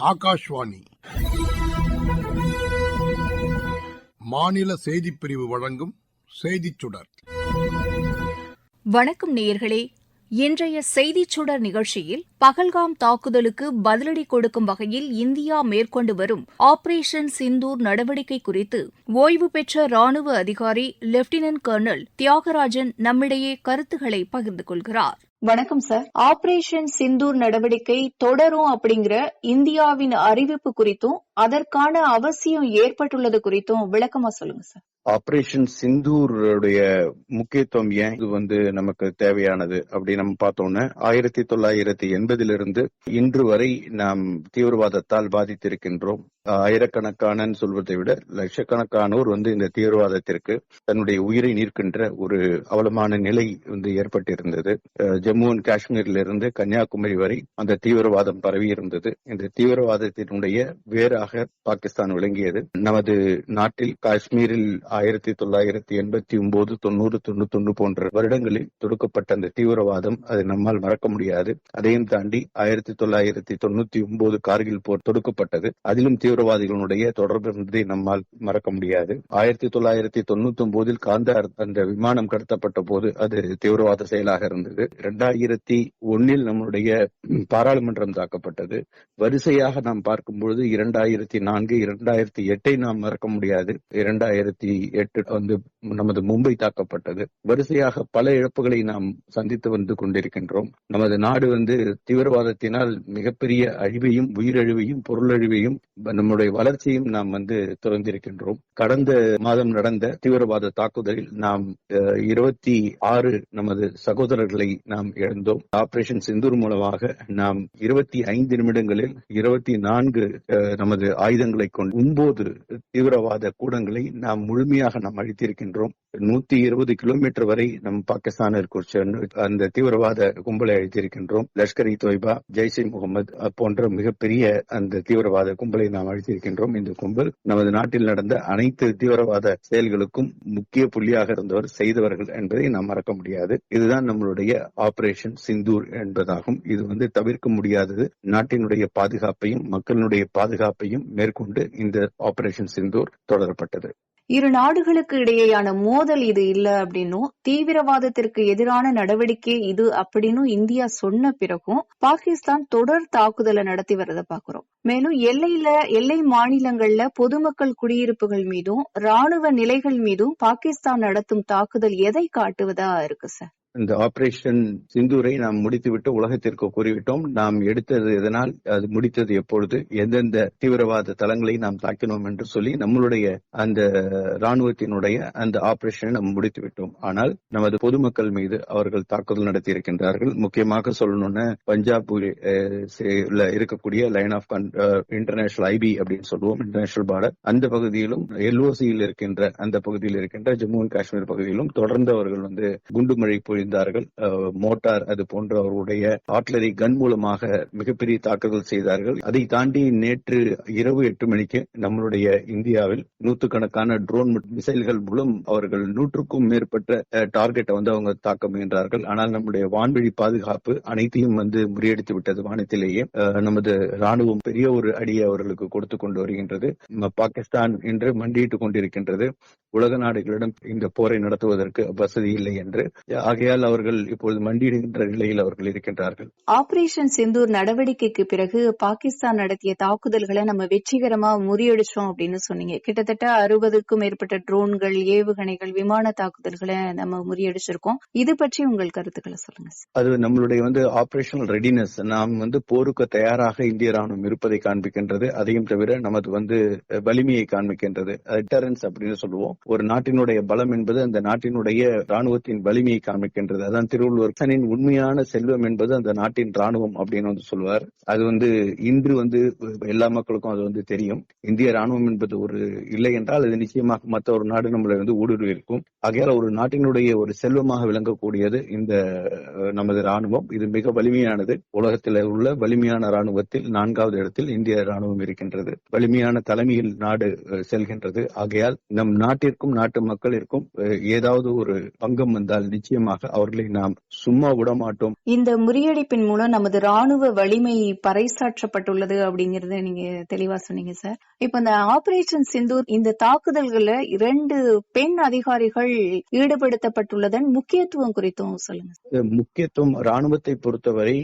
ஆகாஷ்வாணி. மாநில செய்திப்பிரிவு வழங்கும் செய்திச் சுடர். வணக்கம் நேயர்களே. இன்றைய செய்திச் சுடர் நிகழ்ச்சியில் பகல்காம் தாக்குதலுக்கு பதிலடி கொடுக்கும் வகையில் இந்தியா மேற்கொண்டு வரும் ஆபரேஷன் சிந்தூர் நடவடிக்கை குறித்து ஓய்வு பெற்ற ராணுவ அதிகாரி லெப்டினன்ட் கர்னல் தியாகராஜன் நம்மிடையே கருத்துக்களை பகிர்ந்து கொள்கிறார். வணக்கம் சார் ஆபரேஷன் சிந்தூர் நடவடிக்கை தொடரும் அப்படிங்கிற இந்தியாவின் அறிவிப்பு குறித்தும் அதற்கான அவசியம் ஏற்பட்டுள்ளது குறித்தும் விளக்கமா சொல்லுங்க சார். ஆபரேஷன் சிந்தூருடைய முக்கியத்துவம் ஏன் இது வந்து நமக்கு தேவையானது அப்படி நம்ம பார்த்தோம்னா ஆயிரத்தி தொள்ளாயிரத்தி எண்பதிலிருந்து இன்று வரை நாம் தீவிரவாதத்தால் பாதித்திருக்கின்றோம். ஆயிரக்கணக்கான சொல்வதை விட லட்சக்கணக்கானோர் வந்து இந்த தீவிரவாதத்திற்கு தன்னுடைய உயிரை நிற்கின்ற ஒரு அவலமான நிலை வந்து ஏற்பட்டிருந்தது. ஜம்மு அண்ட் காஷ்மீரிலிருந்து கன்னியாகுமரி வரை அந்த தீவிரவாதம் பரவி இருந்தது இந்த தீவிரவாதத்தினுடைய வேறாக நாடாக பாகிஸ்தான் விளங்கியது. நமது நாட்டில் காஷ்மீரில் ஆயிரத்தி தொள்ளாயிரத்தி எண்பத்தி ஒன்பது தொண்ணூறு தொண்ணூத்தொன்னு போன்ற வருடங்களில் தொடுக்கப்பட்ட அந்த தீவிரவாதம் அது நம்மால் மறக்க முடியாது. அதையும் தாண்டி ஆயிரத்தி தொள்ளாயிரத்தி தொண்ணூத்தி ஒன்பது கார்கில் போர் தொடுக்கப்பட்டது. அதிலும் தீவிரவாதிகளுடைய தொடர்பு இருந்ததை நம்மால் மறக்க முடியாது. ஆயிரத்தி தொள்ளாயிரத்தி தொண்ணூத்தி ஒன்பதில் காந்தார் அந்த விமானம் கடத்தப்பட்ட போது அது தீவிரவாத செயலாக இருந்தது. இரண்டாயிரத்தி ஒன்னில் நம்முடைய பாராளுமன்றம் தாக்கப்பட்டது. வரிசையாக நாம் பார்க்கும்பொழுது இரண்டாயிரத்தி இரண்டாயிரத்தி நான்கு இரண்டாயிரத்தி எட்டை நாம் மறக்க முடியாது. இரண்டாயிரத்தி எட்டு வந்து நமது மும்பை தாக்கப்பட்டது. வரிசையாக பல இழப்புகளை நாம் சந்தித்து வந்து கொண்டிருக்கின்றோம். நமது நாடு வந்து தீவிரவாதத்தினால் மிகப்பெரிய அழிவையும் உயிரழிவையும் பொருளழிவையும் நம்முடைய வளர்ச்சியும் நாம் வந்து துறந்திருக்கின்றோம். கடந்த மாதம் நடந்த தீவிரவாத தாக்குதலில் நாம் இருபத்தி ஆறு நமது சகோதரர்களை நாம் இழந்தோம். ஆபரேஷன் சிந்தூர் மூலமாக நாம் இருபத்தி ஐந்து நிமிடங்களில் இருபத்தி நான்கு நமது ஆயுதங்களை கொண்டு ஒன்பது தீவிரவாத கூடங்களை நாம் முழுமையாக நாம் அழித்திருக்கின்றோம். நூத்தி இருபது கிலோமீட்டர் வரை நம் பாகிஸ்தானிற்கு அந்த தீவிரவாத கும்பலை அழித்திருக்கின்றோம். லஷ்கர் இ தொய்பா ஜெய்ஷே முகமது போன்ற மிகப்பெரிய அந்த தீவிரவாத கும்பலை நாம் அழித்திருக்கின்றோம். இந்த கும்பல் நமது நாட்டில் நடந்த அனைத்து தீவிரவாத செயல்களுக்கும் முக்கிய புள்ளியாக இருந்தவர் செய்தவர்கள் என்பதை நாம் மறக்க முடியாது. இதுதான் நம்மளுடைய ஆபரேஷன் சிந்தூர் என்பதாகும். இது வந்து தவிர்க்க முடியாதது. நாட்டினுடைய பாதுகாப்பையும் மக்களினுடைய பாதுகாப்பையும் மேற்கொண்டு இந்த ஆபரேஷன் சிந்தூர் தொடரப்பட்டது. இரு நாடுகளுக்கு இடையேயான மோதல் இது இல்ல அப்படின்னும் தீவிரவாதத்திற்கு எதிரான நடவடிக்கை இது அப்படின்னு இந்தியா சொன்ன பிறகும் பாகிஸ்தான் தொடர் தாக்குதலை நடத்தி வரத பாக்குறோம் மேலும் எல்லையில எல்லை மாநிலங்கள்ல பொதுமக்கள் குடியிருப்புகள் மீதும் ராணுவ நிலைகள் மீதும் பாகிஸ்தான் நடத்தும் தாக்குதல் எதை காட்டுவதா இருக்கு சார்? இந்த ஆபரேஷன் சிந்தூரை நாம் முடித்துவிட்டு உலகத்திற்கு கூறிவிட்டோம். நாம் எடுத்தது எதனால் அது முடித்தது எப்பொழுது எந்தெந்த தீவிரவாத தளங்களை நாம் தாக்கினோம் என்று சொல்லி நம்மளுடைய அந்த ராணுவத்தினுடைய அந்த ஆபரேஷனை நாம் முடித்து விட்டோம் ஆனால் நமது பொதுமக்கள் மீது அவர்கள் தாக்குதல் நடத்தி இருக்கின்றார்கள் முக்கியமாக சொல்லணும்னா பஞ்சாப் இருக்கக்கூடிய லைன் ஆஃப் இன்டர்நேஷனல் ஐபி அப்படின்னு சொல்லுவோம் இன்டர்நேஷனல் பார்டர் அந்த பகுதியிலும் எல்ஓசியில் இருக்கின்ற அந்த பகுதியில் இருக்கின்ற ஜம்மு அண்ட் காஷ்மீர் பகுதியிலும் தொடர்ந்து அவர்கள் வந்து குண்டுமழை பொழிந்தார்கள் மோட்டார் அது போன்ற அவர்களுடைய ஆட்லரி கன் மூலமாக மிகப்பெரிய தாக்குதல் செய்தார்கள். அதை தாண்டி நேற்று இரவு எட்டு மணிக்கு நம்மளுடைய இந்தியாவில் நூற்றுக்கணக்கான ட்ரோன் மிசைல்கள் மூலம் அவர்கள் நூற்றுக்கும் மேற்பட்ட டார்கெட்டை வந்து அவங்க தாக்க முயன்றார்கள். ஆனால் நம்முடைய வான்வழி பாதுகாப்பு அனைத்தையும் வந்து முறியடித்து விட்டது வானத்திலேயே. நமது ராணுவம் பெரிய ஒரு அடியை அவர்களுக்கு கொடுத்து கொண்டு வருகின்றது. பாகிஸ்தான் என்று மண்டியிட்டுக் கொண்டிருக்கின்றது. உலக நாடுகளிடம் இந்த போரை நடத்துவதற்கு வசதி இல்லை என்று. ஆகிய ஆகையால் அவர்கள் இப்பொழுது மண்டியிடுகின்ற நிலையில் அவர்கள் இருக்கின்றார்கள். ஆபரேஷன் சிந்தூர் நடவடிக்கைக்கு பிறகு பாகிஸ்தான் நடத்திய தாக்குதல்களை நம்ம வெற்றிகரமா முறியடிச்சோம் அப்படின்னு சொன்னீங்க. கிட்டத்தட்ட அறுபதுக்கும் மேற்பட்ட ட்ரோன்கள் ஏவுகணைகள் விமான தாக்குதல்களை நம்ம முறியடிச்சிருக்கோம். இது பற்றி உங்கள் கருத்துக்களை சொல்லுங்க அது நம்மளுடைய வந்து ஆபரேஷனல் ரெடினஸ் நாம் வந்து போருக்கு தயாராக இந்திய ராணுவம் இருப்பதை காண்பிக்கின்றது. அதையும் தவிர நமது வந்து வலிமையை காண்பிக்கின்றது. அப்படின்னு சொல்லுவோம். ஒரு நாட்டினுடைய பலம் என்பது அந்த நாட்டினுடைய ராணுவத்தின் வலிமையை இருக்கின்றது. அதான் திருவள்ளுவர் தனின் உண்மையான செல்வம் என்பது அந்த நாட்டின் ராணுவம் அப்படின்னு வந்து சொல்வார். அது வந்து இன்று வந்து எல்லா மக்களுக்கும் அது வந்து தெரியும். இந்திய ராணுவம் என்பது ஒரு இல்லை என்றால் அது நிச்சயமாக மற்ற ஒரு நாடு நம்மளை வந்து ஊடுருவிருக்கும் ஆகையால் ஒரு நாட்டினுடைய ஒரு செல்வமாக விளங்கக்கூடியது இந்த நமது ராணுவம் இது மிக வலிமையானது. உலகத்தில் உள்ள வலிமையான ராணுவத்தில் நான்காவது இடத்தில் இந்திய ராணுவம் இருக்கின்றது. வலிமையான தலைமையில் நாடு செல்கின்றது. ஆகையால் நம் நாட்டிற்கும் நாட்டு மக்களிற்கும் ஏதாவது ஒரு பங்கம் வந்தால் நிச்சயமாக அவர்களை நாம் சும்மா விட மாட்டோம். இந்த முறியடிப்பின் மூலம் நமது ராணுவ வலிமை பறைசாற்றப்பட்டுள்ளது அப்படிங்கறத நீங்க தெளிவா சொன்னீங்க சார். இப்ப இந்த ஆபரேஷன் சிந்தூர் இந்த தாக்குதல்கள்ல இரண்டு பெண் அதிகாரிகள் ஈடுபடுத்தப்பட்டுள்ளதன் முக்கியத்துவம் குறித்தும் சொல்லுங்க முக்கியத்துவம் ராணுவத்தை பொறுத்தவரை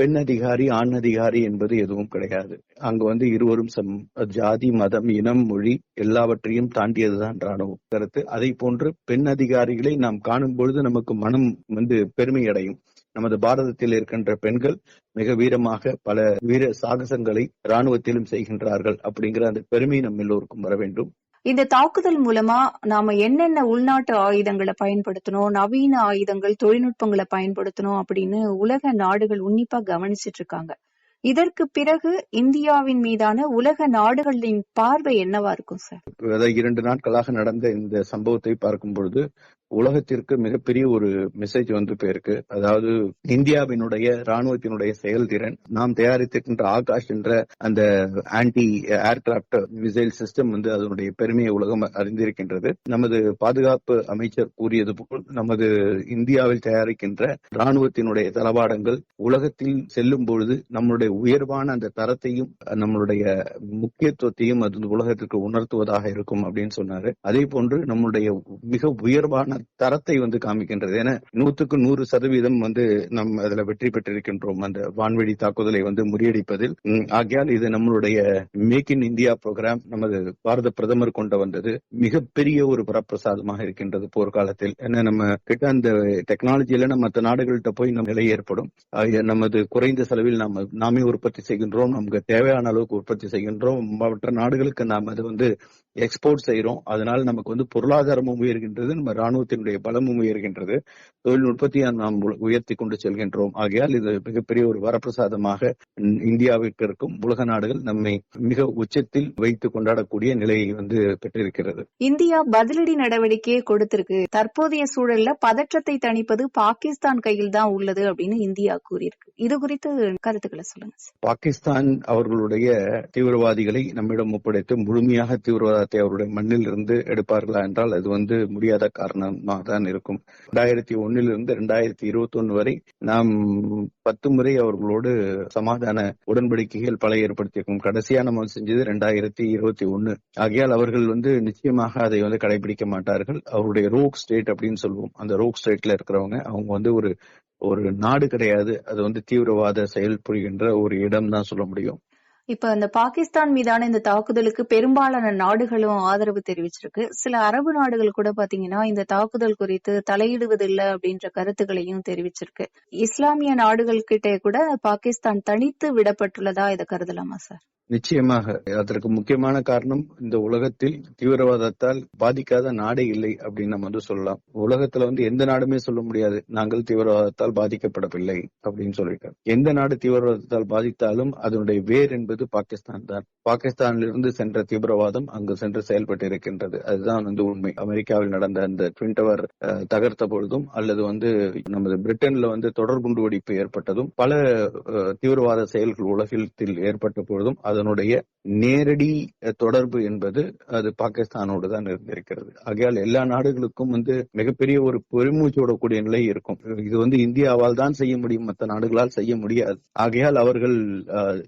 பெண் அதிகாரி ஆண் அதிகாரி என்பது எதுவும் கிடையாது. அங்க வந்து இருவரும் சம் ஜாதி மதம் இனம் மொழி எல்லாவற்றையும் தாண்டியதுதான் ராணுவம் கருத்து. அதை போன்று பெண் அதிகாரிகளை நாம் காணும் பொழுது நமக்கு மனம் வந்து பெருமை அடையும். நமது பாரதத்தில் இருக்கின்ற பெண்கள் மிக வீரமாக பல வீர சாகசங்களை ராணுவத்திலும் செய்கின்றார்கள் அப்படிங்கிற அந்த பெருமை நம்ம எல்லோருக்கும் வர வேண்டும். இந்த தாக்குதல் மூலமா நாம என்னென்ன உள்நாட்டு ஆயுதங்களை பயன்படுத்தணும் நவீன ஆயுதங்கள் தொழில்நுட்பங்களை பயன்படுத்தணும் அப்படின்னு உலக நாடுகள் உன்னிப்பா கவனிச்சிட்டு இருக்காங்க இதற்கு பிறகு இந்தியாவின் மீதான உலக நாடுகளின் பார்வை என்னவா இருக்கும் சார்? இரண்டு நாட்களாக நடந்த இந்த சம்பவத்தை பார்க்கும் பொழுது உலகத்திற்கு மிகப்பெரிய ஒரு மெசேஜ் வந்து போயிருக்கு. அதாவது இந்தியாவினுடைய ராணுவத்தினுடைய செயல்திறன். நாம் தயாரித்திருக்கின்ற ஆகாஷ் என்ற அந்த ஆன்டி ஏர்கிராப்ட் மிசைல் சிஸ்டம் வந்து அதனுடைய பெருமையை உலகம் அறிந்திருக்கின்றது. நமது பாதுகாப்பு அமைச்சர் கூறியது போல் நமது இந்தியாவில் தயாரிக்கின்ற ராணுவத்தினுடைய தளவாடங்கள் உலகத்தில் செல்லும் பொழுது நம்மளுடைய உயர்வான அந்த தரத்தையும் நம்மளுடைய முக்கியத்துவத்தையும் அது உலகத்திற்கு உணர்த்துவதாக இருக்கும் அப்படின்னு சொன்னாரு. அதே போன்று நம்மளுடைய மிக உயர்வான தரத்தை வந்து காமிக்கின்றது. ஏன்னா நூத்துக்கு நூறு சதவீதம் வந்து நம் அதுல வெற்றி பெற்றிருக்கின்றோம். அந்த வான்வழி தாக்குதலை வந்து முறியடிப்பதில். ஆகையால் இது நம்மளுடைய மேக் இன் இந்தியா ப்ரோக்ராம் நமது பாரத பிரதமர் கொண்டு வந்தது மிகப்பெரிய ஒரு வரப்பிரசாதமாக இருக்கின்றது போர்க்காலத்தில். ஏன்னா நம்ம கிட்ட அந்த டெக்னாலஜியில நம்ம மற்ற நாடுகள்கிட்ட போய் நம்ம நிலை ஏற்படும். நமது குறைந்த செலவில் நாம் நாமே உற்பத்தி செய்கின்றோம். நமக்கு தேவையான அளவுக்கு உற்பத்தி செய்கின்றோம். மற்ற நாடுகளுக்கு நாம் அது வந்து எக்ஸ்போர்ட் செய்யறோம் அதனால நமக்கு வந்து பொருளாதாரமும் உயர்கின்றது நம்ம ராணுவத்தினுடைய பலமும் உயர்கின்றது. தொழில்நுட்பத்தை நாம் உயர்த்தி கொண்டு செல்கின்றோம். ஆகையால் இது மிகப்பெரிய ஒரு வரப்பிரசாதமாக இந்- இந்தியாவிற்கு இருக்கும். உலக நாடுகள் நம்மை மிக உச்சத்தில் வைத்து கொண்டாடக்கூடிய நிலையை வந்து பெற்றிருக்கிறது. இந்தியா பதிலடி நடவடிக்கையை கொடுத்திருக்கு. தற்போதைய சூழல்ல பதற்றத்தை தணிப்பது பாகிஸ்தான் கையில் தான் உள்ளது அப்படின்னு இந்தியா கூறியிருக்கு. இது குறித்து கருத்துக்களை சொல்லுங்க. பாகிஸ்தான் அவர்களுடைய தீவிரவாதிகளை நம்மிடம் ஒப்படைத்து முழுமையாக தீவிரவாதத்தை அவருடைய மண்ணில் இருந்து எடுப்பார்களா என்றால் அது வந்து முடியாத காரணமாக தான் இருக்கும். ரெண்டாயிரத்தி ஒன்னிலிருந்து ரெண்டாயிரத்தி இருபத்தி ஒன்னு வரை நாம் பத்து முறை அவர்களோடு சமாதான உடன்படிக்கைகள் பல ஏற்படுத்தியிருக்கும். கடைசியா நம்ம செஞ்சது ரெண்டாயிரத்தி இருபத்தி ஒன்னு. ஆகையால் அவர்கள் வந்து நிச்சயமாக அதை வந்து கடைபிடிக்க மாட்டார்கள். அவருடைய ரோக் ஸ்டேட் அப்படின்னு சொல்லுவோம். அந்த ரோக் ஸ்டேட்ல இருக்கிறவங்க அவங்க வந்து ஒரு ஒரு நாடு கிடையாது. அது வந்து தீவிரவாத செயல் புரிகின்ற ஒரு இடம் தான் சொல்ல முடியும். இப்ப அந்த பாகிஸ்தான் மீதான இந்த தாக்குதலுக்கு பெரும்பாலான நாடுகளும் ஆதரவு தெரிவிச்சிருக்கு. சில அரபு நாடுகள் கூட பாத்தீங்கன்னா இந்த தாக்குதல் குறித்து தலையிடுவதில்லை அப்படின்ற கருத்துக்களையும் தெரிவிச்சிருக்கு. இஸ்லாமிய நாடுகள் கிட்டே கூட பாகிஸ்தான் தனித்து விடப்பட்டுள்ளதா இதை கருதலாமா சார்? நிச்சயமாக. அதற்கு முக்கியமான காரணம் இந்த உலகத்தில் தீவிரவாதத்தால் பாதிக்காத நாடே இல்லை அப்படின்னு நம்ம வந்து சொல்லலாம். உலகத்துல வந்து எந்த நாடுமே சொல்ல முடியாது நாங்கள் தீவிரவாதத்தால் பாதிக்கப்படவில்லை அப்படின்னு சொல்லிட்டார் எந்த நாடு தீவிரவாதத்தால் பாதித்தாலும் அதனுடைய வேர் என்பது பாகிஸ்தான் தான். பாகிஸ்தானிலிருந்து சென்ற தீவிரவாதம் அங்கு சென்று செயல்பட்டு இருக்கின்றது. அதுதான் வந்து உண்மை. அமெரிக்காவில் நடந்த அந்த ட்வின் டவர் அஹ், தகர்த்த பொழுதும் அல்லது வந்து நமது பிரிட்டன்ல வந்து தொடர் குண்டு வெடிப்பு ஏற்பட்டதும் பல தீவிரவாத செயல்கள் உலகத்தில் ஏற்பட்ட பொழுதும் அதனுடைய நேரடி தொடர்பு என்பது அது பாகிஸ்தானோடு தான் இருந்திருக்கிறது. ஆகையால் எல்லா நாடுகளுக்கும் வந்து மிகப்பெரிய ஒரு பெருமூச்சோட கூடிய நிலை இருக்கும். இது வந்து இந்தியாவால் தான் செய்ய முடியும் மற்ற நாடுகளால் செய்ய முடியாது. ஆகையால் அவர்கள்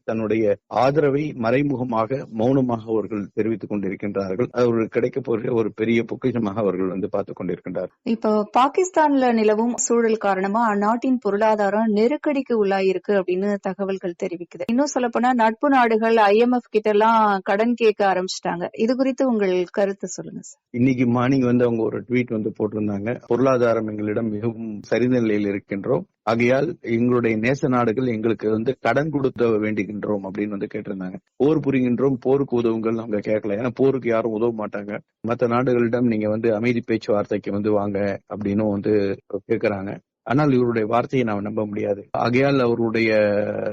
தன்னுடைய ஆதரவை மறைமுகமாக மௌனமாக அவர்கள் தெரிவித்துக் கொண்டிருக்கின்றார்கள். அவர்கள் கிடைக்க போகிற ஒரு பெரிய பொக்கிஷமாக அவர்கள் வந்து பார்த்துக் கொண்டிருக்கின்றார் இப்போ பாகிஸ்தான்ல நிலவும் சூழல் காரணமா அந்நாட்டின் பொருளாதாரம் நெருக்கடிக்கு உள்ளாயிருக்கு அப்படின்னு தகவல்கள் தெரிவிக்குது. இன்னும் சொல்ல போனா நட்பு நாடுகள் ஐஎம்எஃப் கிட்ட எல்லாம் கடன் கேட்க ஆரம்பிச்சிட்டாங்க. இது குறித்து உங்கள் கருத்து சொல்லுங்க சார் இன்னைக்கு மார்னிங் வந்து அவங்க ஒரு ட்வீட் வந்து போட்டிருந்தாங்க. பொருளாதாரம் எங்களிடம் மிகவும் சரிந்த நிலையில் இருக்கின்றோம். ஆகையால் எங்களுடைய நேச நாடுகள் எங்களுக்கு வந்து கடன் கொடுத்த வேண்டுகின்றோம் அப்படின்னு வந்து கேட்டிருந்தாங்க. போர் புரிகின்றோம் போருக்கு உதவுங்கள் அவங்க கேட்கல. ஏன்னா போருக்கு யாரும் உதவ மாட்டாங்க. மற்ற நாடுகளிடம் நீங்க வந்து அமைதி பேச்சுவார்த்தைக்கு வந்து வாங்க அப்படின்னும் வந்து கேட்கறாங்க ஆனால் இவருடைய வார்த்தையை நாம் நம்ப முடியாது. ஆகையால் அவருடைய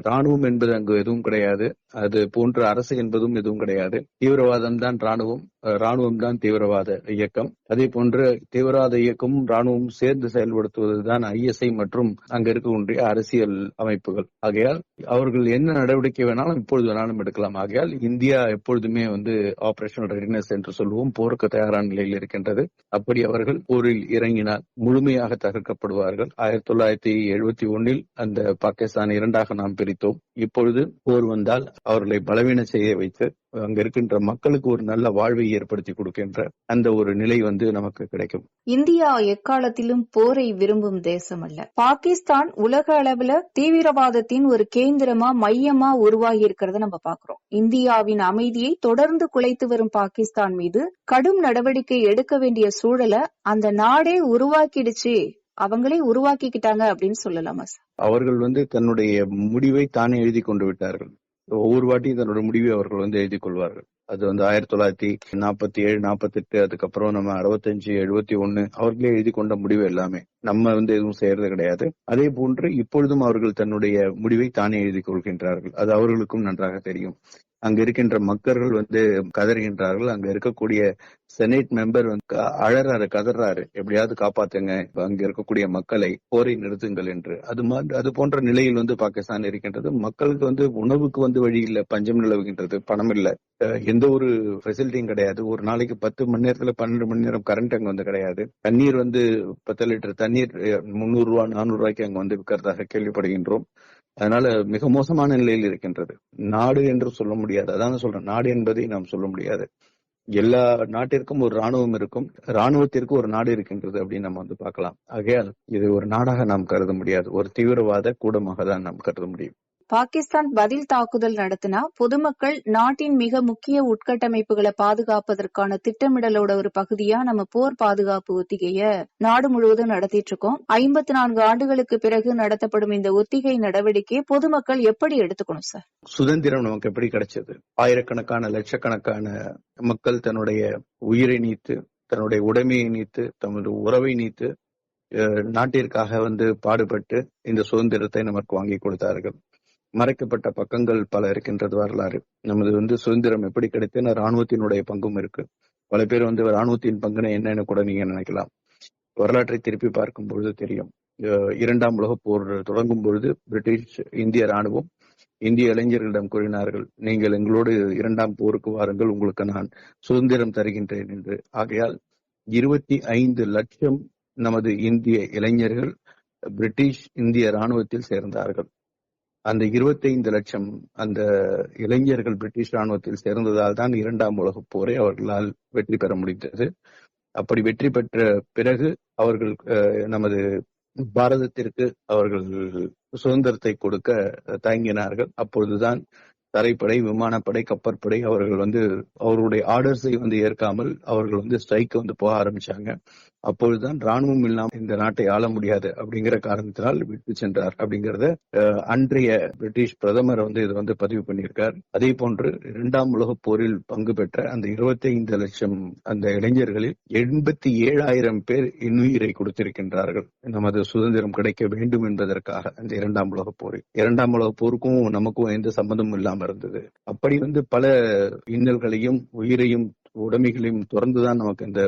ராணுவம் என்பது அங்கு எதுவும் கிடையாது. அது போன்ற அரசு என்பதும் எதுவும் கிடையாது. தீவிரவாதம் தான் ராணுவம் ராணுவம் தான் தீவிரவாத இயக்கம். அதே போன்று தீவிரவாத இயக்கமும் ராணுவமும் சேர்ந்து செயல்படுத்துவதுதான் ஐஎஸ்ஐ மற்றும் அங்க இருக்கக்கூடிய அரசியல் அமைப்புகள். ஆகையால் அவர்கள் என்ன நடவடிக்கை வேணாலும் இப்பொழுது வேணாலும் எடுக்கலாம். ஆகையால் இந்தியா எப்பொழுதுமே வந்து ஆபரேஷனல் ரெடினஸ் என்று சொல்லுவோம். போருக்கு தயாரான நிலையில் இருக்கின்றது. அப்படி அவர்கள் போரில் இறங்கினால் முழுமையாக தகர்க்கப்படுவார்கள். ஆயிரத்தி தொள்ளாயிரத்தி எழுபத்தி ஒன்னில் அந்த பாகிஸ்தான் இரண்டாக நாம் பிரித்தோம். இப்பொழுது போர் வந்தால் அவர்களை பலவீன செய்ய வைத்து அங்க இருக்கின்ற மக்களுக்கு ஒரு நல்ல வாழ்வை ஏற்படுத்தி கொடுக்கின்ற அந்த ஒரு நிலை வந்து நமக்கு கிடைக்கும். இந்தியா எக்காலத்திலும் போரை விரும்பும் தேசம் அல்ல. பாகிஸ்தான் உலக அளவுல தீவிரவாதத்தின் ஒரு கேந்திரமா மையமா உருவாகி இருக்கிறத நம்ம பாக்குறோம் இந்தியாவின் அமைதியை தொடர்ந்து குலைத்து வரும் பாகிஸ்தான் மீது கடும் நடவடிக்கை எடுக்க வேண்டிய சூழலை அந்த நாடே உருவாக்கிடுச்சு. அவங்களே உருவாக்கிக்கிட்டாங்க அப்படின்னு சொல்லலாமா சார்? அவர்கள் வந்து தன்னுடைய முடிவை தானே எழுதி கொண்டு விட்டார்கள். ஒவ்வொரு வாட்டியும் தன்னோட முடிவை அவர்கள் வந்து எழுதி கொள்வார்கள். அது வந்து ஆயிரத்தி தொள்ளாயிரத்தி நாற்பத்தி ஏழு நாற்பத்தி எட்டு அதுக்கப்புறம் நம்ம அறுபத்தஞ்சு எழுபத்தி ஒண்ணு அவர்களே எழுதி கொண்ட முடிவு எல்லாமே. நம்ம வந்து எதுவும் செய்யறது கிடையாது. அதே போன்று இப்பொழுதும் அவர்கள் தன்னுடைய முடிவை தானே எழுதி கொள்கின்றார்கள். அது அவர்களுக்கும் நன்றாக தெரியும். அங்க இருக்கின்ற மக்கள்கள் வந்து கதறுகின்றார்கள். அங்க இருக்கக்கூடிய செனேட் மெம்பர் வந்து அழறாரு கதறாரு. எப்படியாவது காப்பாத்துங்க. இப்ப அங்க இருக்கக்கூடிய மக்களை போரை நிறுத்துங்கள் என்று. அது மாதிரி அது போன்ற நிலையில் வந்து பாகிஸ்தான் இருக்கின்றது. மக்களுக்கு வந்து உணவுக்கு வந்து வழி இல்ல. பஞ்சம் நிலவுகின்றது. பணம் இல்ல. அஹ் எந்த ஒரு ஃபெசிலிட்டியும் கிடையாது. ஒரு நாளைக்கு பத்து மணி நேரத்துல பன்னெண்டு மணி நேரம் கரண்ட் அங்க வந்து கிடையாது. தண்ணீர் வந்து பத்து லிட்டர் தண்ணீர் முன்னூறு ரூபா நானூறு ரூபாய்க்கு அங்க வந்து விற்கிறதாக கேள்விப்படுகின்றோம். அதனால மிக மோசமான நிலையில் இருக்கின்றது. நாடு என்று சொல்ல முடியாது. அதான் சொல்றேன். நாடு என்பதை நாம் சொல்ல முடியாது. எல்லா நாட்டிற்கும் ஒரு ராணுவம் இருக்கும். ராணுவத்திற்கு ஒரு நாடு இருக்கின்றது அப்படின்னு நம்ம வந்து பார்க்கலாம். ஆகையால் இது ஒரு நாடாக நாம் கருத முடியாது. ஒரு தீவிரவாத கூடமாக தான் நாம் கருத முடியும். பாகிஸ்தான் பதில் தாக்குதல் நடத்தினா பொதுமக்கள் நாட்டின் மிக முக்கிய உட்கட்டமைப்புகளை பாதுகாப்பதற்கான திட்டமிடலோட ஒரு பகுதியா நம்ம போர் பாதுகாப்பு ஒத்திகைய நாடு முழுவதும் நடத்திட்டு இருக்கோம். ஐம்பத்தி நான்கு ஆண்டுகளுக்கு பிறகு நடத்தப்படும் இந்த ஒத்திகை நடவடிக்கையை பொதுமக்கள் எப்படி எடுத்துக்கணும் சார்? சுதந்திரம் நமக்கு எப்படி கிடைச்சது? ஆயிரக்கணக்கான லட்சக்கணக்கான மக்கள் தன்னுடைய உயிரை நீத்து தன்னுடைய உடைமையை நீத்து தன்னுடைய உறவை நீத்து நாட்டிற்காக வந்து பாடுபட்டு இந்த சுதந்திரத்தை நமக்கு வாங்கி கொடுத்தார்கள். மறைக்கப்பட்ட பக்கங்கள் பல இருக்கின்றது வரலாறு. நமது வந்து சுதந்திரம் எப்படி கிடைத்ததுன்னா ராணுவத்தினுடைய பங்கும் இருக்கு. பல பேர் வந்து ராணுவத்தின் பங்குன்னு என்னன்னு கூட நீங்க நினைக்கலாம். வரலாற்றை திருப்பி பார்க்கும் பொழுது தெரியும். அஹ் இரண்டாம் உலகப் போர் தொடங்கும் பொழுது பிரிட்டிஷ் இந்திய ராணுவம் இந்திய இளைஞர்களிடம் கூறினார்கள் நீங்கள் எங்களோடு இரண்டாம் போருக்கு வாருங்கள் உங்களுக்கு நான் சுதந்திரம் தருகின்றேன் என்று. ஆகையால் இருபத்தி ஐந்து லட்சம் நமது இந்திய இளைஞர்கள் பிரிட்டிஷ் இந்திய ராணுவத்தில் சேர்ந்தார்கள். அந்த 25 லட்சம் அந்த இளைஞர்கள் பிரிட்டிஷ் ராணுவத்தில் சேர்ந்ததால் தான் இரண்டாம் உலகப் போரை அவர்களால் வெற்றி பெற முடிந்தது. அப்படி வெற்றி பெற்ற பிறகு அவர்கள் அஹ், நமது பாரதத்திற்கு அவர்கள் சுதந்திரத்தை கொடுக்க தயங்கினார்கள். அப்பொழுதுதான் தரைப்படை விமானப்படை கப்பற்படை அவர்கள் வந்து அவருடைய ஆர்டர்ஸை வந்து ஏற்காமல் அவர்கள் வந்து ஸ்ட்ரைக் வந்து போக ஆரம்பிச்சாங்க. அப்பொழுதுதான் ராணுவம் இல்லாமல் இந்த நாட்டை ஆள முடியாது அப்படிங்கிற காரணத்தினால் விட்டு சென்றார் அப்படிங்கறத அன்றைய பிரிட்டிஷ் பிரதமர் வந்து இது வந்து பதிவு பண்ணியிருக்கார். அதே போன்று இரண்டாம் உலகப் போரில் பங்கு பெற்ற அந்த 25 லட்சம் அந்த இளைஞர்களில் எண்பத்தி ஏழாயிரம் பேர் இன்னுயிரை கொடுத்திருக்கின்றார்கள். நமது சுதந்திரம் கிடைக்க வேண்டும் என்பதற்காக அந்த இரண்டாம் உலகப் போரில். இரண்டாம் உலக போருக்கும் நமக்கும் எந்த சம்பந்தமும் இல்லாம இருந்தது அப்படி வந்து பல இன்னல்களையும் உயிரையும் உடைமைகளையும் தொடர்ந்துதான் நமக்கு இந்த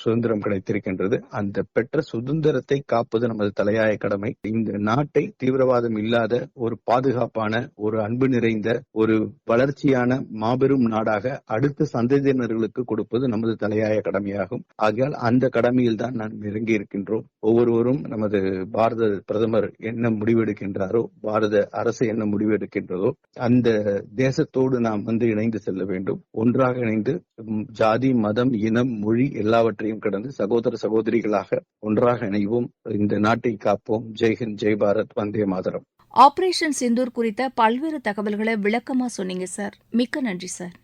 சுதந்திரம் கிடைத்திருக்கின்றது. அந்த பெற்ற சுதந்திரத்தை காப்பது நமது தலையாய கடமை. இந்த நாட்டை தீவிரவாதம் இல்லாத ஒரு பாதுகாப்பான ஒரு அன்பு நிறைந்த ஒரு வளர்ச்சியான மாபெரும் நாடாக அடுத்த சந்ததியினர்களுக்கு கொடுப்பது நமது தலையாய கடமையாகும். ஆகையால் அந்த கடமையில் தான் நாம் இறங்கி இருக்கின்றோம். ஒவ்வொருவரும் நமது பாரத பிரதமர் என்ன முடிவெடுக்கின்றாரோ பாரத அரசு என்ன முடிவெடுக்கின்றதோ அந்த தேசத்தோடு நாம் வந்து இணைந்து செல்ல வேண்டும். ஒன்றாக இணைந்து ஜாதி மதம் இனம் மொழி எல்லாவற்றையும் கடந்து சகோதர சகோதரிகளாக ஒன்றாக இணைவோம். இந்த நாட்டை காப்போம். ஜெய்ஹிந்த் ஜெய் பாரத் வந்தே மாதரம். ஆபரேஷன் சிந்தூர் குறித்த பல்வேறு தகவல்களை விளக்கமா சொன்னீங்க சார். மிக்க நன்றி சார்.